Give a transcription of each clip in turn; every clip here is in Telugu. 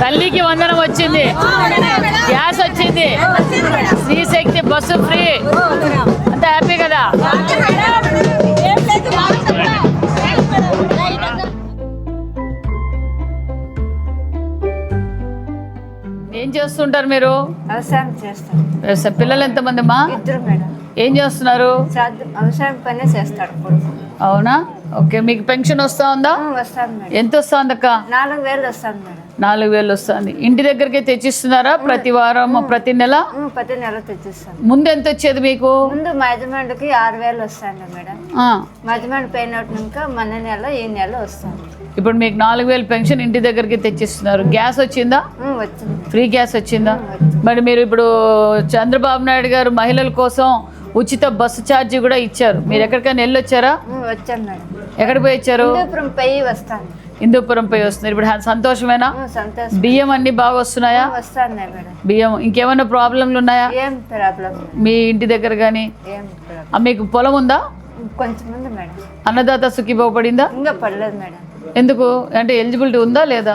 తల్లికి వందనం వచ్చింది. గ్యాస్ వచ్చింది. Stree Shakti bus free. అంత హ్యాపీ కదా? ఏం చేస్తుంటారు మీరు? వ్యవసాయం చేస్తాం. వ్యవసాయ. పిల్లలు ఎంతమంది ఇద్దరు మేడం. ఏం చేస్తున్నారు? శ్రాద్ధ వ్యవసాయం పనే చేస్తాడు అవునా? ఓకే మీకు పెన్షన్ వస్తా ఉందా? వస్తాను ఎంత వస్తుంది అక్క నాలుగు వేలు వస్తాను మేడం. నాలుగు వేలు వస్తుంది. ఇంటి దగ్గరికి తెచ్చిస్తున్నారా? ప్రతి వారం ప్రతి నెల? ప్రతి నెల తెచ్చిస్తాను ముందు ఎంత వచ్చేది మీకు? ముందు మా యజమానుడికి ఆరు వేలు వస్తాను మేడం. ఆ, మా యజమాని పోయినట్టుక మన నెల ఈ నెల వస్తాను ఇప్పుడు మీకు నాలుగు వేలు పెన్షన్ ఇంటి దగ్గరికి తెచ్చిస్తున్నారు. గ్యాస్ వచ్చిందా? వచ్చింది. ఫ్రీ గ్యాస్ వచ్చిందా? మరి మీరు ఇప్పుడు చంద్రబాబు నాయుడు గారు మహిళల కోసం ఉచిత బస్సు ఛార్జీ కూడా ఇచ్చారు. మీరు ఎక్కడికైనా వెళ్ళొచ్చారా? వచ్చాను మేడం. ఎక్కడికి పోయి పోయి వస్తాను. హిందూపురం పోయి వస్తున్నారు ఇప్పుడు సంతోషమేనా? బియ్యం అన్ని బాగా వస్తున్నాయా? బియ్యం ఇంకేమైనా ప్రాబ్లంలు ఉన్నాయా. మీ ఇంటి దగ్గర కానీ మీకు పొలం ఉందా? కొంచెం ఉంది మేడం. అన్నదాత సుఖీబాబు పడిందా? ఇంకా పడలేదు మేడం. ఎందుకు? అంటే ఎలిజిబిలిటీ ఉందా లేదా?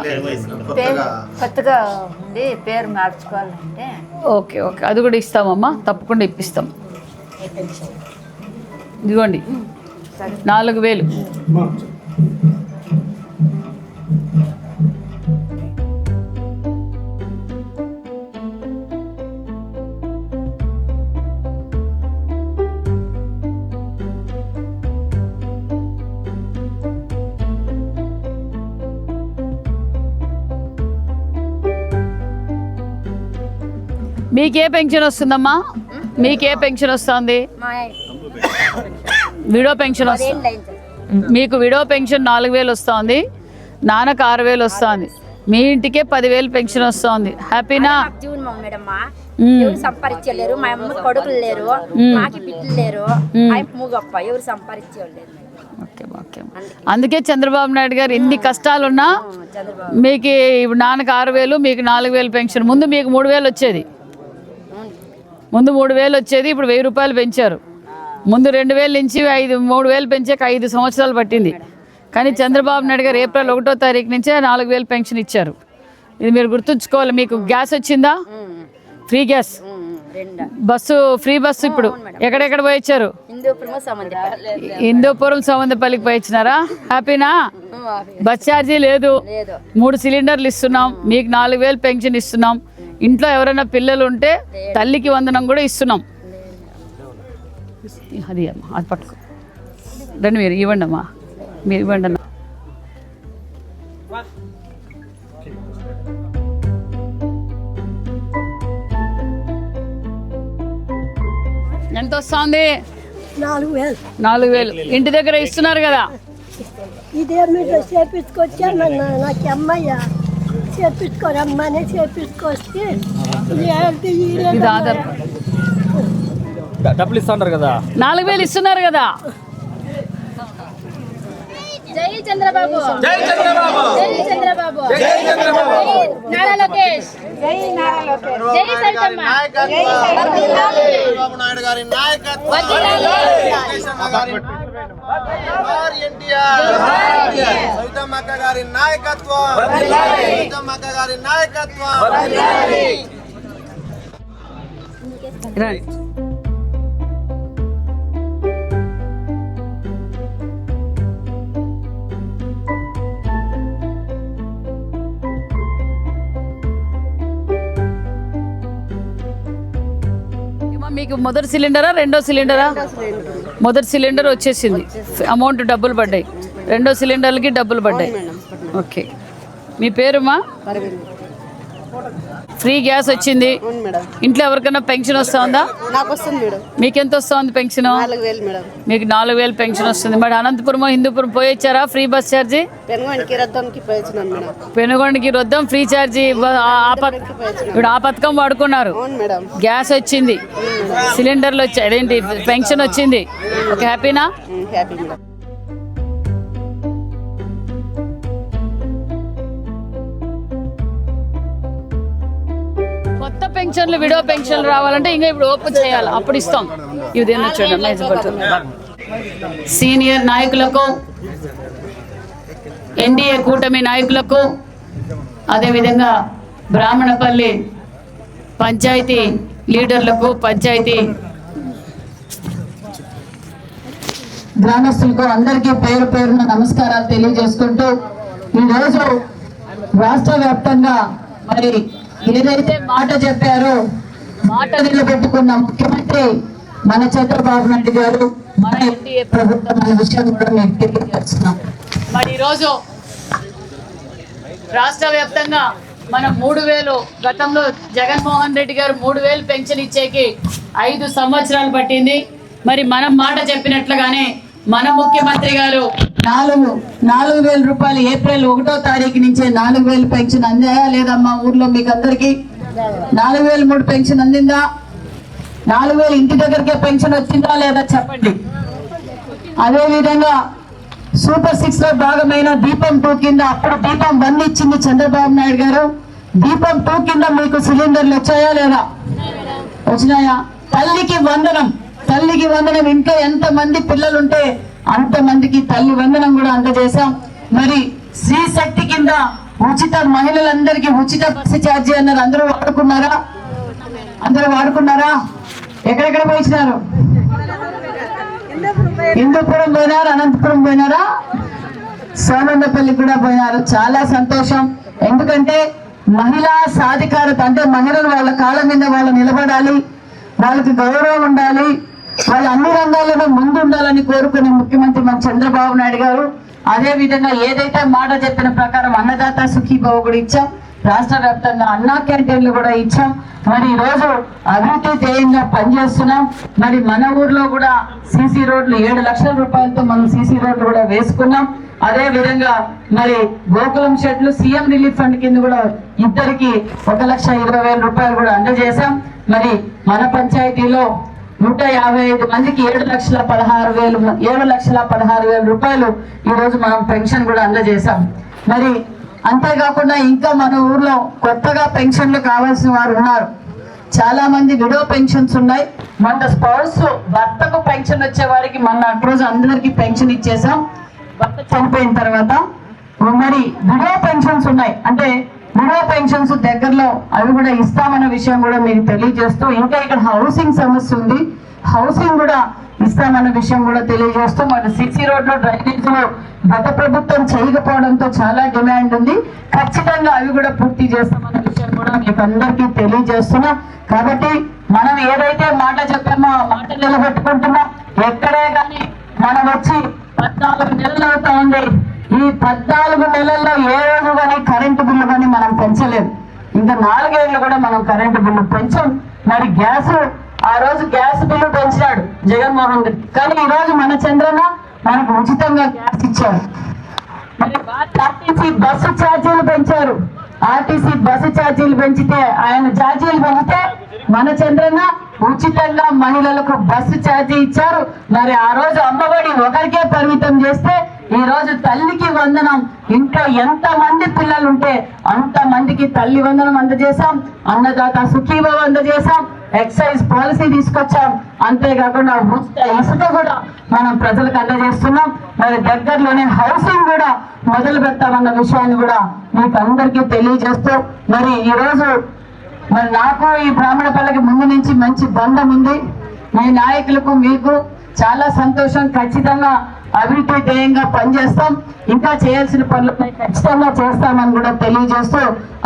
కొత్తగా ఉంది పేరు మార్చుకోవాలంటే. Okay okay. అది కూడా ఇస్తామమ్మా. తప్పకుండా ఇప్పిస్తాం. ఇదిగోండి. నాలుగు వేలు. మీకే పెన్షన్ వస్తుందమ్మా? మీకే పెన్షన్ వస్తుంది? విడో పెన్షన్ వస్తుంది మీకు విడో పెన్షన్ నాలుగు వేలు వస్తుంది. నాన్నకు ఆరు వేలు వస్తుంది. మీ ఇంటికే పదివేలు పెన్షన్ వస్తుంది. హ్యాపీనా. ఎవరు సంపాదించలేరు. మా అమ్మ కొడుకులు లేరు. మాకి బిడ్డలు లేరు. మూగప్ప. ఎవరు సంపాదించేవాళ్ళు లేరు మేడం. Okay okay. అందుకే. చంద్రబాబు నాయుడు గారు ఎన్ని కష్టాలున్నా మీకు నాన్నకు ఆరు వేలు మీకు నాలుగు వేలు పెన్షన్. ముందు మీకు మూడు వేలు వచ్చేది. ముందు మూడు వేలు వచ్చేది ఇప్పుడు వెయ్యి రూపాయలు పెంచారు. ముందు రెండు వేల నుంచి ఐదు మూడు వేలు పెంచాక ఐదు సంవత్సరాలు పట్టింది. కానీ చంద్రబాబు నాయుడు గారు ఏప్రిల్ ఒకటో తారీఖు నుంచే నాలుగు వేలు పెన్షన్ ఇచ్చారు. ఇది మీరు గుర్తుంచుకోవాలి మీకు గ్యాస్ వచ్చిందా? Free gas. Bus free bus ఇప్పుడు. ఎక్కడెక్కడ పోయి ఇచ్చారు హిందూపురం సమందపల్లికి పోయి ఇచ్చినారా హ్యాపీనా? బస్ ఛార్జీ లేదు. లేదు. మూడు సిలిండర్లు ఇస్తున్నాం మీకు నాలుగు వేలు పెన్షన్ ఇస్తున్నాం. ఇంట్లో ఎవరైనా పిల్లలు ఉంటే తల్లికి వందనం కూడా ఇస్తున్నాం. అది అమ్మా అది పట్టుకో. రండి మీరు ఇవ్వండి అమ్మా. మీరు ఇవ్వండి అన్న. ఎంత వస్తుంది? నాలుగు వేలు. నాలుగు వేలు. ఇంటి దగ్గర ఇస్తున్నారు కదా. ఇదే మీరు చేపించుకొచ్చాను నన్ను నాకు అమ్మయ్య ఏంటి ఈ లేదు ఇది ఆధార్ డబ్బులు ఇస్తా ఉంటారు కదా? నాలుగు వేలు ఇస్తున్నారు కదా? జై చంద్రబాబు. జై చంద్రబాబు. జై చంద్రబాబు. జై చంద్రబాబు. నారా లోకేష్. జై నారా లోకేష్. జై సరితమ్మ చంద్రబాబు నాయుడు గారి నాయకత్వం. సైతమ్మ గారి నాయకత్వం. సైతమ్మ గారి నాయకత్వం. మీకు మొదటి సిలిండరా? రెండో సిలిండరా. మొదటి సిలిండర్ వచ్చేసింది. అమౌంట్ డబ్బులు పడ్డాయి. రెండో సిలిండర్లకి డబ్బులు పడ్డాయి. ఓకే మీ పేరుమా ఫ్రీ గ్యాస్ వచ్చింది. ఇంట్లో ఎవరికైనా పెన్షన్ వస్తుందా? మీకు ఎంత వస్తుంది పెన్షన్? మీకు నాలుగు వేలు పెన్షన్ వస్తుంది. మరి అనంతపురం హిందూపురం పోయి వచ్చారా? Free bus charge? పెనుగొండకి Roddam free charge ఇప్పుడు ఆ పథకం వాడుకున్నారు. గ్యాస్ వచ్చింది. సిలిండర్లు వచ్చాయి అదేంటి? పెన్షన్ వచ్చింది. ఓకే హ్యాపీనా? హ్యాపీ పెన్షన్లు విడో పెన్షన్లు రావాలంటే ఇంకా ఇప్పుడు ఓపెన్ చేయాలి. అప్పుడు ఇస్తాం. ఇది చూడండి సీనియర్ నాయకులకు ఎన్డీఏ కూటమి నాయకులకు అదేవిధంగా బ్రాహ్మణపల్లి పంచాయతీ లీడర్లకు పంచాయతీ గ్రామస్తులకు అందరికీ పేరు పేరున నమస్కారాలు తెలియజేసుకుంటూ ఈరోజు రాష్ట్ర వ్యాప్తంగా మరి ఏదైతే మాట చెప్పారో. మాట నిలబెట్టుకున్న ముఖ్యమంత్రి మన చంద్రబాబు నాయుడు గారు మన ఎన్డీఏ ప్రభుత్వం అనే విషయం కూడా మేము తెలియజేస్తున్నాం. మరి ఈరోజు రాష్ట్ర వ్యాప్తంగా మనం మూడు వేలు గతంలో జగన్మోహన్ రెడ్డి గారు మూడు వేలు పెన్షన్ ఇచ్చేకి ఐదు సంవత్సరాలు పట్టింది. మరి మనం మాట చెప్పినట్లుగానే మన ముఖ్యమంత్రి గారు నాలుగు నాలుగు వేల రూపాయలు ఏప్రిల్ ఒకటో తారీఖు నుంచే నాలుగు వేలు పెన్షన్ అందాయా లేదమ్మా ఊర్లో మీకు అందరికి? నాలుగు వేల మూడు పెన్షన్ అందిందా? నాలుగు వేలు ఇంటి దగ్గరికే పెన్షన్ వచ్చిందా లేదా చెప్పండి. అదే విధంగా సూపర్ సిక్స్లో భాగమైన దీపం టూ కింద అప్పుడు దీపం వన్ ఇచ్చింది చంద్రబాబు నాయుడు గారు. దీపం టూ కింద మీకు సిలిండర్లు వచ్చాయా లేదా? వచ్చినాయా? తల్లికి వందనం తల్లికి వందనం. ఇంట్లో ఎంత మంది పిల్లలుంటే అంత మందికి తల్లి వందనం కూడా అందజేశాం. మరి స్త్రీ శక్తి కింద ఉచిత మహిళలందరికీ ఉచిత బస్సు ఛార్జీ అన్నారు. అందరూ వాడుకున్నారా? అందరూ వాడుకున్నారా? ఎక్కడెక్కడ పోయించినారు హిందూపురం పోయినారు? అనంతపురం పోయినారా? సోనందపల్లి కూడా పోయినారు. చాలా సంతోషం. ఎందుకంటే మహిళా సాధికారత అంటే మహిళలు వాళ్ళ కాళ్ళ మీద వాళ్ళు నిలబడాలి. వాళ్ళకి గౌరవం ఉండాలి. వాళ్ళు అన్ని రంగాల్లోనూ ముందు ఉండాలని కోరుకునే ముఖ్యమంత్రి మన చంద్రబాబు నాయుడు గారు. అదే విధంగా ఏదైతే మాట చెప్పిన ప్రకారం అన్నదాత సుఖీబాబు కూడా ఇచ్చాం. రాష్ట్ర వ్యాప్తంగా అన్నా క్యాంటీన్లు కూడా ఇచ్చాం. మరి ఈరోజు రోజు అభివృద్ధి ధ్యేయంగా పనిచేస్తున్నాం. మరి మన ఊర్లో కూడా సీసీ రోడ్లు ఏడు లక్షల రూపాయలతో మనం సీసీ రోడ్లు కూడా వేసుకున్నాం. అదే విధంగా మరి గోకులం షెడ్లు సీఎం రిలీఫ్ ఫండ్ కింద కూడా ఇద్దరికి ఒక లక్ష ఇరవై వేల రూపాయలు కూడా అందజేశాం. మరి మన పంచాయతీలో నూట యాభై ఐదు మందికి ఏడు లక్షల పదహారు వేలు ఏడు లక్షల పదహారు వేల రూపాయలు ఈరోజు మనం పెన్షన్ కూడా అందజేశాం. మరి అంతేకాకుండా ఇంకా మన ఊర్లో కొత్తగా పెన్షన్లు కావాల్సిన వారు ఉన్నారు. చాలా మంది విడో పెన్షన్స్ ఉన్నాయి. మన స్పౌస్ భర్తకు పెన్షన్ వచ్చే వారికి మన రోజు అందరికి పెన్షన్ ఇచ్చేసాం భర్త చనిపోయిన తర్వాత మరి విడో పెన్షన్స్ ఉన్నాయి. అంటే విడో పెన్షన్స్ దగ్గరలో అవి కూడా ఇస్తామన్న విషయం కూడా మీకు తెలియజేస్తూ ఇంకా ఇక్కడ హౌసింగ్ సమస్య ఉంది. హౌసింగ్ కూడా ఇస్తామన్న విషయం కూడా తెలియజేస్తూ మన సిసి రోడ్లో డ్రైనేజ్లో గత ప్రభుత్వం చేయకపోవడంతో చాలా డిమాండ్ ఉంది. ఖచ్చితంగా అవి కూడా పూర్తి చేస్తామన్న విషయం కూడా మీకు అందరికీ తెలియజేస్తున్నాం. కాబట్టి మనం ఏదైతే మాట చెప్పామో ఆ మాట నిలబెట్టుకుంటున్నాం. ఎక్కడే కానీ మనం వచ్చి పద్నాలుగు నెలలు అవుతా ఉంది. ఈ పద్నాలుగు నెలల్లో ఏ రోజు కానీ కరెంటు బిల్లు కానీ మనం పెంచలేదు. ఇంకా నాలుగేళ్ళు కూడా మనం కరెంటు బిల్లు పెంచాం. మరి గ్యాస్ ఆ రోజు గ్యాస్ బిల్లు పెంచినాడు జగన్మోహన్ రెడ్డి. కానీ ఈ రోజు మన చంద్రన్న మనకు ఉచితంగా గ్యాస్ ఇచ్చారు. మరి ఆర్టీసీ బస్సు ఛార్జీలు పెంచారు. ఆర్టీసీ బస్సు ఛార్జీలు పెంచితే ఆయన ఛార్జీలు పెంచితే మన చంద్రన్న ఉచితంగా మహిళలకు బస్సు ఛార్జీ ఇచ్చారు. మరి ఆ రోజు అమ్మఒడి ఒకరికే పరిమితం చేస్తే ఈ రోజు తల్లికి వందనం. ఇంట్లో ఎంత మంది పిల్లలు ఉంటే అంత మందికి తల్లి వందనం అందజేశాం. అన్నదాత సుఖీభావ అందజేశాం. ఎక్సైజ్ పాలసీ తీసుకొచ్చాం. అంతేకాకుండా ఉచిత ఇసుక కూడా మనం ప్రజలకు అందజేస్తున్నాం. మరి దగ్గరలోనే హౌసింగ్ కూడా మొదలు పెడతామన్న విషయాన్ని కూడా మీకు అందరికీ తెలియజేస్తూ మరి ఈ రోజు మరి నాకు ఈ బ్రాహ్మణ పల్లకి ముందు నుంచి మంచి బంధం ఉంది. మీ నాయకులకు మీకు చాలా సంతోషం. ఖచ్చితంగా అభివృద్ధి ధ్యేయంగా పనిచేస్తాం. ఇంకా చేయాల్సిన పనులు ఖచ్చితంగా చేస్తామని కూడా తెలియజేస్తూ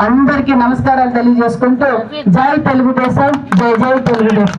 అందరికీ నమస్కారాలు తెలియజేసుకుంటూ జై తెలుగుదేశం జై జై తెలుగుదేశం.